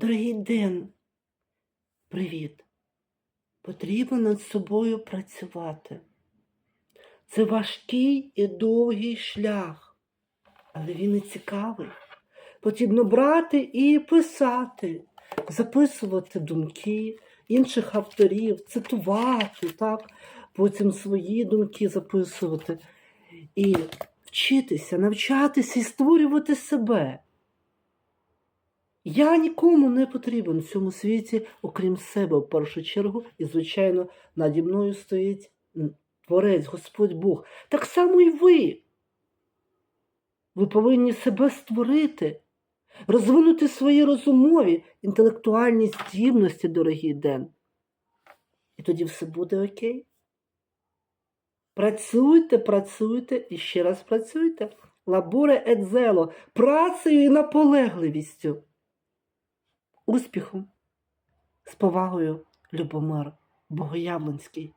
Дорогий Ден, привіт. Потрібно над собою працювати. Це важкий і довгий шлях, але він і цікавий. Потрібно брати і писати, записувати думки інших авторів, цитувати, так? потім свої думки записувати і вчитися, навчатися і створювати себе. Я нікому не потрібен в цьому світі, окрім себе в першу чергу, і, звичайно, наді мною стоїть Творець, Господь Бог. Так само і ви. Ви повинні себе створити, розвинути свої розумові, інтелектуальні здібності, дорогий Ден. І тоді все буде окей. Працюйте, працюйте і ще раз працюйте. Лаборе едзело, працею і наполегливістю. Успіху! З повагою, Любомир Богоявленський.